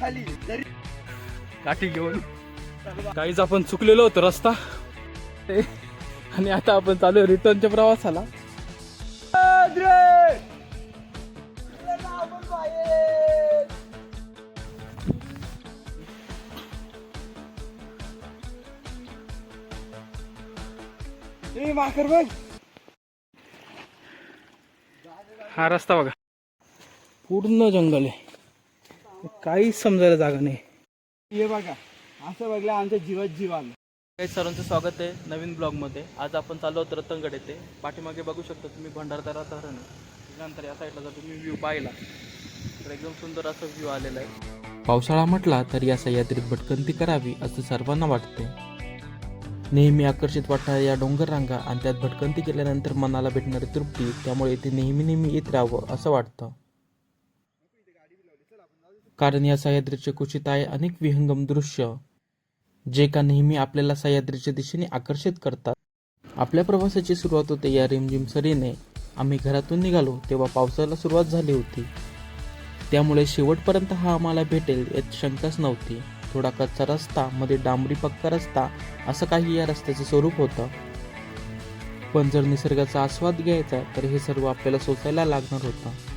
खाली तरी काठी घेऊन. काहीच आपण चुकलेलो होतो रस्ता. आणि आता आपण चालू रिटर्नच्या प्रवासाला. हा रस्ता बघा. पूर्ण जंगल आहे. काहीच समजायला जागा नाही. हे बघा असं बघलं आमच्या जीवात जीव आलं. काही सर्वांचं स्वागत आहे नवीन ब्लॉगमध्ये. आज आपण चाललो आहोत रतनगड येथे. पाठीमागे बघू शकता तुम्ही भंडारदरा धरण. त्यानंतर या साईडला जर तुम्ही व्ह्यू पाहिला तर एकदम सुंदर असा व्ह्यू आलेला आहे. पावसाळा म्हटला तर या सह्याद्रीत भटकंती करावी असं सर्वांना वाटते. नेहमी आकर्षित वाटणाऱ्या या डोंगर रांगा आणि त्यात भटकंती केल्यानंतर मनाला भेटणारी तृप्ती त्यामुळे इथे नेहमी नेहमी येत राहावं असं वाटतं. कारण या सह्याद्रीचे कुचित आहे अनेक विहंगम दृश्य जे का नेहमी आपल्याला सह्याद्रीच्या दिशेने आकर्षित करतात. आपल्या प्रवासाची सुरुवात होते या रिमझिम सरीने. आम्ही घरातून निघालो तेव्हा पावसाला सुरुवात झाली होती. त्यामुळे शेवटपर्यंत हा आम्हाला भेटेल यात शंकाच नव्हती. थोडा कच्चा रस्ता मध्ये डांबरी पक्का रस्ता असं काही या रस्त्याचं स्वरूप होतं. पण जर निसर्गाचा आस्वाद घ्यायचा तर हे सर्व आपल्याला सोसायला लागणार होतं.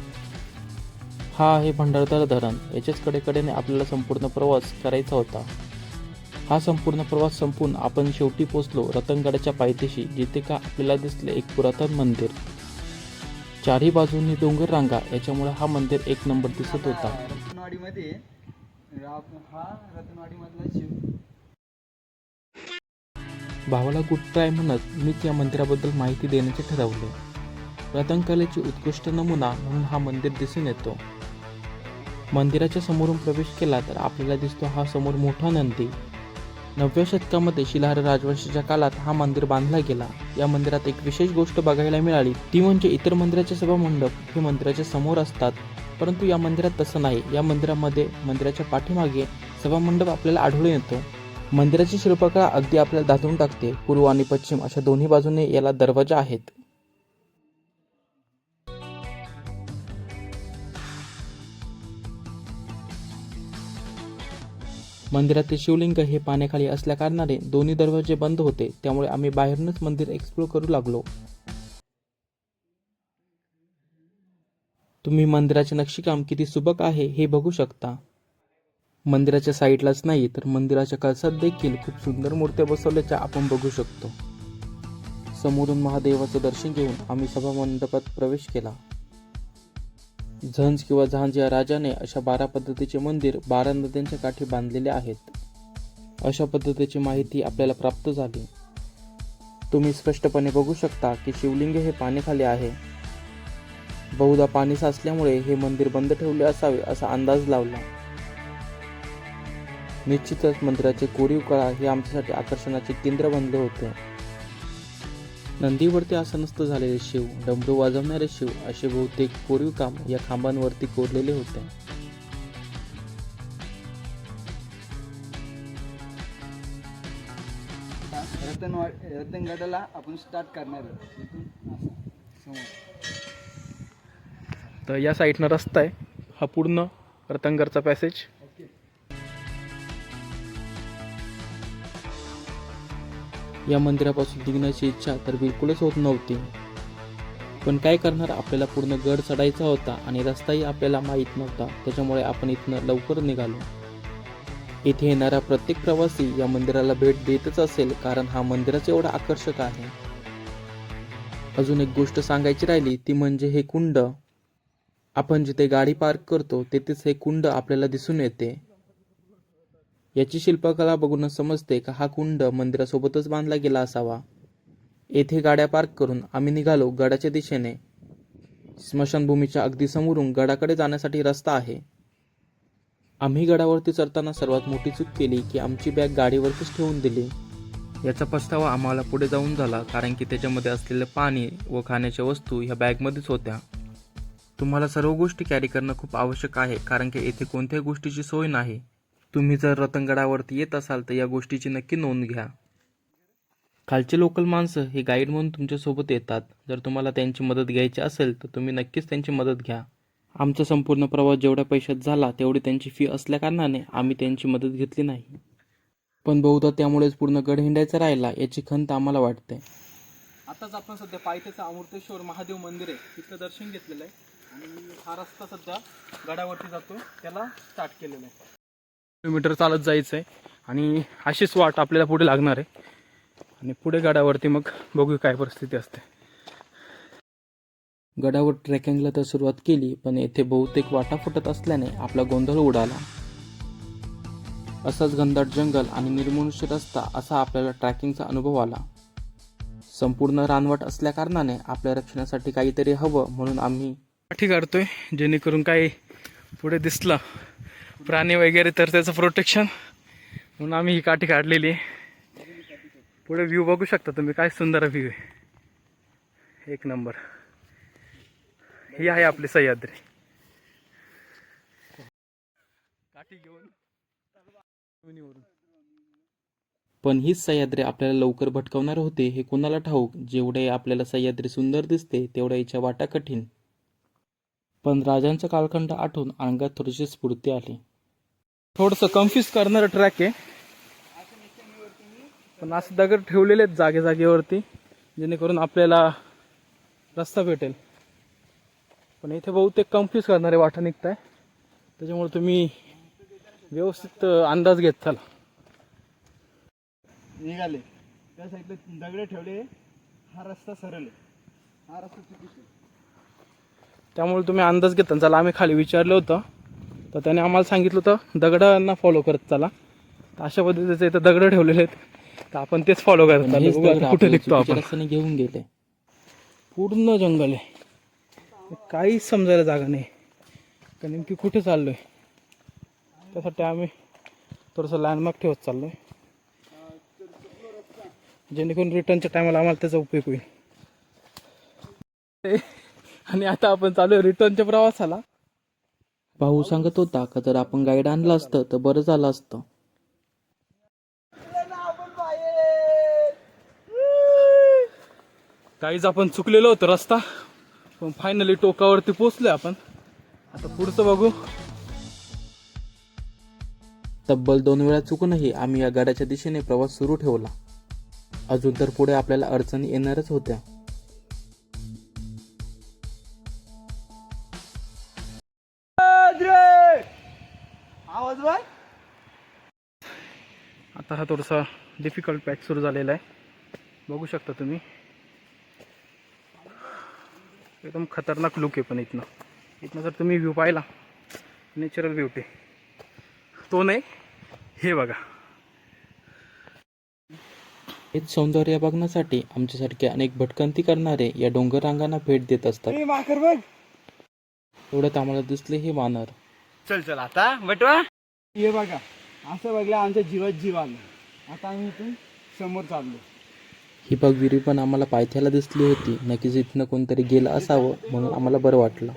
हा आहे भंडारदरा धरण. याच्याच कडेकडेने आपल्याला संपूर्ण प्रवास करायचा होता. हा संपूर्ण प्रवास संपून आपण शेवटी पोचलो रतनगडाच्या पायथ्याशी जिथे का आपल्याला दिसले एक पुरातन मंदिर. चारही बाजूंनी डोंगर रांगा याच्यामुळे हा मंदिर एक नंबर दिसत होता. रत्नवाडीमध्ये हा शिव. भावाला गुड ट्राय म्हणत मीच या मंदिराबद्दल माहिती देण्याचे ठरवले. रतनकलेची उत्कृष्ट नमुना म्हणून हा मंदिर दिसून येतो. मंदिराच्या समोरून प्रवेश केला तर आपल्याला दिसतो हा समोर मोठा नंदी. नवव्या शतकामध्ये शिलाहार राजवंशाच्या काळात हा मंदिर बांधला गेला. या मंदिरात एक विशेष गोष्ट बघायला मिळाली. ती म्हणजे इतर मंदिराचे सभा मंडप हे मंदिराच्या समोर असतात. परंतु या मंदिरात तसं नाही. या मंदिरामध्ये मंदिराच्या पाठीमागे सभा मंडप आपल्याला आढळून येतो. मंदिराची शिल्पकला अगदी आपल्याला दाजवून टाकते. पूर्व आणि पश्चिम अशा दोन्ही बाजूने याला दरवाजा आहेत. मंदिरातील शिवलिंग हे पाण्याखाली असल्याकारणाने दोन्ही दरवाजे बंद होते. त्यामुळे आम्ही बाहेरूनच मंदिर एक्सप्लोर करू लागलो. तुम्ही मंदिराचे नक्षीकाम किती सुबक आहे हे बघू शकता. मंदिराच्या साईडलाच नाही तर मंदिराच्या कळसात देखील खूप सुंदर मूर्त्या बसवल्याच्या आपण बघू शकतो. समोरून महादेवाचं दर्शन घेऊन आम्ही सभा मंडपात प्रवेश केला. झंज किंवा झांज या राजाने अशा बारा पद्धतीचे मंदिर बारा नद्यांच्या काठी बांधलेले आहेत. अशा पद्धतीची माहिती आपल्याला प्राप्त झाली. तुम्ही स्पष्टपणे बघू शकता की शिवलिंग हे पाण्याखाली आहे. बहुधा पाणी साचल्यामुळे हे मंदिर बंद ठेवले असावे असा अंदाज लावला. निश्चितच मंदिराचे कोरीव कळा हे आमच्यासाठी आकर्षणाचे केंद्र बनले होते. नंदीवरती आसनस्थ झालेले शिव डमरू वाजवणारे शिव असे बहुतेक कोरीव काम या खांबांवरती कोरलेले होते. रतनवाड रतनगडाला आपण स्टार्ट करणार तर या साईडनं रस्ता आहे. हा पूर्ण रतनगडचा पॅसेज या मंदिरापासून निघण्याची इच्छा तर बिलकुलच होत नव्हती. पण काय करणार? आपल्याला पूर्ण गड चढायचा होता आणि रस्ताही आपल्याला माहीत नव्हता. त्याच्यामुळे आपण इथनं लवकर निघालो. इथे येणारा प्रत्येक प्रवासी या मंदिराला भेट देतच असेल कारण हा मंदिरच एवढा आकर्षक आहे. अजून एक गोष्ट सांगायची राहिली ती म्हणजे हे कुंड. आपण जिथे गाडी पार्क करतो तेथेच हे कुंड आपल्याला दिसून येते. याची शिल्पकला बघूनच समजते का हा कुंड मंदिरासोबतच बांधला गेला असावा. येथे गाड्या पार्क करून आम्ही निघालो गडाच्या दिशेने. स्मशानभूमीच्या अगदी समोरून गडाकडे जाण्यासाठी रस्ता आहे. आम्ही गडावरती चढताना सर्वात मोठी चूक केली की आमची बॅग गाडीवरतीच ठेवून दिली. याचा पस्तावा आम्हाला पुढे जाऊन झाला कारण की त्याच्यामध्ये असलेले पाणी व खाण्याच्या वस्तू ह्या बॅगमध्येच होत्या. तुम्हाला सर्व गोष्टी कॅरी करणं खूप आवश्यक आहे कारण की येथे कोणत्याही गोष्टीची सोय नाही. तुम्ही जर रतनगडावरती येत असाल तर या गोष्टीची नक्की नोंद घ्या. खालचे लोकल माणसं हे गाईड म्हणून तुमच्यासोबत येतात. जर तुम्हाला त्यांची मदत घ्यायची असेल तर तुम्ही नक्कीच त्यांची मदत घ्या. आमचा संपूर्ण प्रवास जेवढ्या पैशात झाला तेवढी त्यांची फी असल्याकारणाने आम्ही त्यांची मदत घेतली नाही. पण बहुधा त्यामुळेच पूर्ण गड हिंडायचा राहिला याची खंत आम्हाला वाटते. आताच आपण सध्या पायथ्याचं अमृतेश्वर महादेव मंदिर आहे तिथलं दर्शन घेतलेलं आहे. आणि हा रस्ता सध्या गडावरती जातो. त्याला स्टार्ट केलेला आहे. किलोमीटर चालत जायचं आहे आणि अशीच वाट आपल्याला पुढे लागणार आहे. आणि पुढे गडावरती मग बघू काय परिस्थिती असते. गडावर ट्रेकिंगला तर सुरुवात केली पण येथे बहुतेक वाटा फुटत असल्याने आपला गोंधळ उडाला. असाच घनदाट जंगल आणि निर्मनुष्य रस्ता असा आपल्याला ट्रॅकिंगचा अनुभव आला. संपूर्ण रानवट असल्याकारणाने आपल्या रक्षणासाठी काहीतरी हवं म्हणून आम्ही काठी काढतोय जेणेकरून काही पुढे दिसलं. प्राणी वगैरे तर त्याचं प्रोटेक्शन म्हणून आम्ही ही काठी काढलेली आहे. पुढे व्ह्यू बघू शकता तुम्ही काय सुंदर व्ह्यू आहे. एक नंबर ही आहे आपली सह्याद्री. काठी घेऊन. पण हीच सह्याद्री आपल्याला लवकर भटकवणार होते हे कोणाला ठाऊक? जेवढे आपल्याला सह्याद्री सुंदर दिसते तेवढ्या हिच्या वाटा कठीण. पण राजांचा कालखंड आठवून अंगात थोडीशी स्फूर्ती आली. थोडंसं कन्फ्यूज करणारं ट्रॅक आहे. पण असं दगड ठेवलेले आहेत जागे जागेवरती जेणेकरून आपल्याला रस्ता भेटेल. पण इथे बहुतेक कन्फ्यूज करणारे वाटा निघत आहे त्याच्यामुळे तुम्ही व्यवस्थित अंदाज घेत चला. निघाले. त्या साईडला दगडे ठेवले. हा रस्ता सरळ आहे. हा रस्ता चुकीचा. त्यामुळे तुम्ही अंदाज घेता चला. आम्ही खाली विचारलं होतं. तर त्याने आम्हाला सांगितलं होतं दगडांना फॉलो करत चला. तर अशा पद्धतीचे इथं दगड ठेवलेले आहेत. तर आपण तेच फॉलो करत चाललो. कुठे निघतो आपण. घेऊन गेले. पूर्ण जंगल आहे. काहीच समजायला जागा नाही. का नेमकी कुठे चाललोय? त्यासाठी आम्ही थोडंसं लँडमार्क ठेवत चाललोय. जेणेकरून रिटर्नच्या टायमाला आम्हाला त्याचा उपयोग होईल. आणि आता आपण चालू आहे रिटर्नच्या प्रवासाला. भाऊ सांगत होता का जर आपण गाईड आणलं असतं तर बरं झालं असतं. काहीच आपण चुकलेलो होतो रस्ता पण फायनली टोकावरती पोचलोय आपण. आता पुढचं बघू. तब्बल दोन वेळा चुकूनही आम्ही या गाड्याच्या दिशेने प्रवास सुरू ठेवला. अजून तर पुढे आपल्याला अडचणी येणारच होत्या. आता हा थोडासा डिफिकल्ट पॅच सुरू झालेला आहे. बघू शकता तुम्ही. एकदम खतरनाक लुक आहे पण इथनं. इथनं जर तुम्ही व्ह्यू पाहिला नॅचरल ब्युटी तो नाही हे बघा. हेच सौंदर्य बघण्यासाठी आमच्यासारखे अनेक भटकंती करणारे या डोंगर रांगांना भेट देत असतात. एवढ्यात आम्हाला दिसले हे वानर. चल चल आता बटवा. हे बघा असं बघलं आमच्या जीवात जीव आला. आता आम्ही इथून समोर चाललो. ही बघविरी पण आम्हाला पायथ्याला दिसली होती. नक्कीच इथनं कोणतरी गेलं असावं म्हणून आम्हाला बरं वाटलं.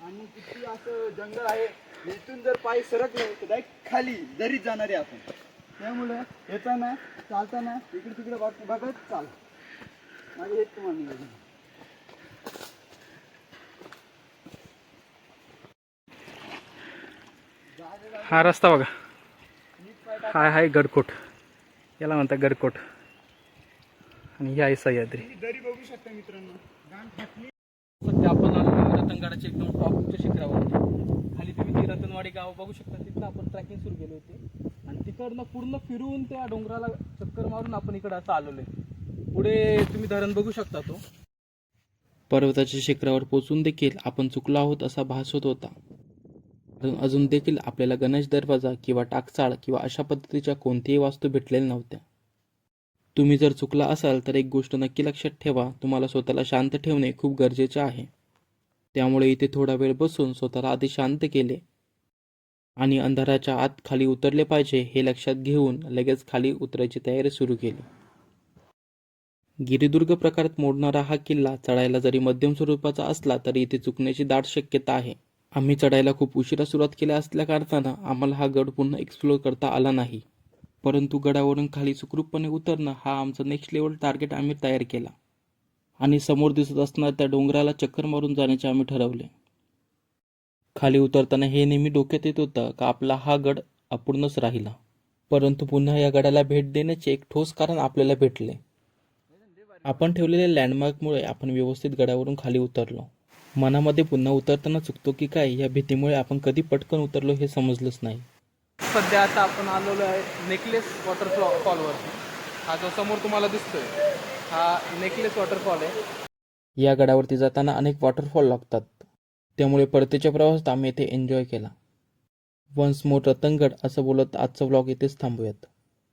आणि किती असं जंगल आहे. इथून जर पाय सरकले तर डायरेक्ट खाली दरीत जाणार आपण. त्यामुळे येताना चालताना इकडे तिकडे बघ- बघत चाल. माझे हेच तुम्हाला निवेदन. हा रस्ता बघा. हाय हाय गडकोट. याला म्हणतात गडकोट आणि ही आहे सह्याद्री. दरी बघू शकता मित्रांनो गाण फाटली सध्या आपण आलो रतनगडाच्या एकदम टॉपच्या शिखरावरती. खाली तुम्ही ती रतनवाडी गाव बघू शकता तिथनं आपण ट्रॅकिंग सुरू केली होती. आणि तिकडनं पूर्ण फिरून त्या डोंगराला चक्कर मारून आपण इकडं असं आलेलो आहे. पुढे तुम्ही धरण बघू शकता तो. पर्वताच्या शिखरावर पोचून देखील आपण चुकलो आहोत असा भास होत होता. अजून देखील आपल्याला गणेश दरवाजा किंवा टाकचाळ किंवा अशा पद्धतीच्या कोणत्याही वास्तू भेटलेल्या नव्हत्या. तुम्ही जर चुकला असाल तर एक गोष्ट नक्की लक्षात ठेवा तुम्हाला स्वतःला शांत ठेवणे खूप गरजेचे आहे. त्यामुळे इथे थोडा वेळ बसून स्वतःला आधी शांत केले आणि अंधाराच्या आत खाली उतरले पाहिजे हे लक्षात घेऊन लगेच खाली उतरायची तयारी सुरू केली. गिरिदुर्ग प्रकारात मोडणारा हा किल्ला चढायला जरी मध्यम स्वरूपाचा असला तरी इथे चुकण्याची दाट शक्यता आहे. आम्ही चढायला खूप उशिरा सुरुवात केल्या असल्या कारणानं आम्हाला हा गड पुन्हा एक्सप्लोअर करता आला नाही. परंतु गडावरून खाली सुखरूपपणे उतरणं हा आमचा नेक्स्ट लेवल टार्गेट आम्ही तयार केला. आणि समोर दिसत असणाऱ्या त्या डोंगराला चक्कर मारून जाण्याचे आम्ही ठरवले. खाली उतरताना हे नेहमी डोक्यात येत होतं का आपला हा गड अपूर्णच राहिला. परंतु पुन्हा या गडाला भेट देण्याचे एक ठोस कारण आपल्याला भेटले. आपण ठेवलेल्या लँडमार्कमुळे आपण व्यवस्थित गडावरून खाली उतरलो. मनामध्ये पुन्हा उतरताना चुकतो की काय या भीतीमुळे आपण कधी पटकन उतरलो हे समजलंच नाही. सध्या आता आपण आलेलो आहे नेकलेस वॉटरफॉल फॉलवरती हा जो समोर तुम्हाला दिसतोय हा नेकलेस वॉटरफॉल आहे. या गडावरती जाताना अनेक वॉटरफॉल लागतात. त्यामुळे परतीच्या प्रवासात आम्ही येथे एन्जॉय केला. वन्स मोर रतनगड असं बोलत आजचा व्लॉग इथेच थांबूयात.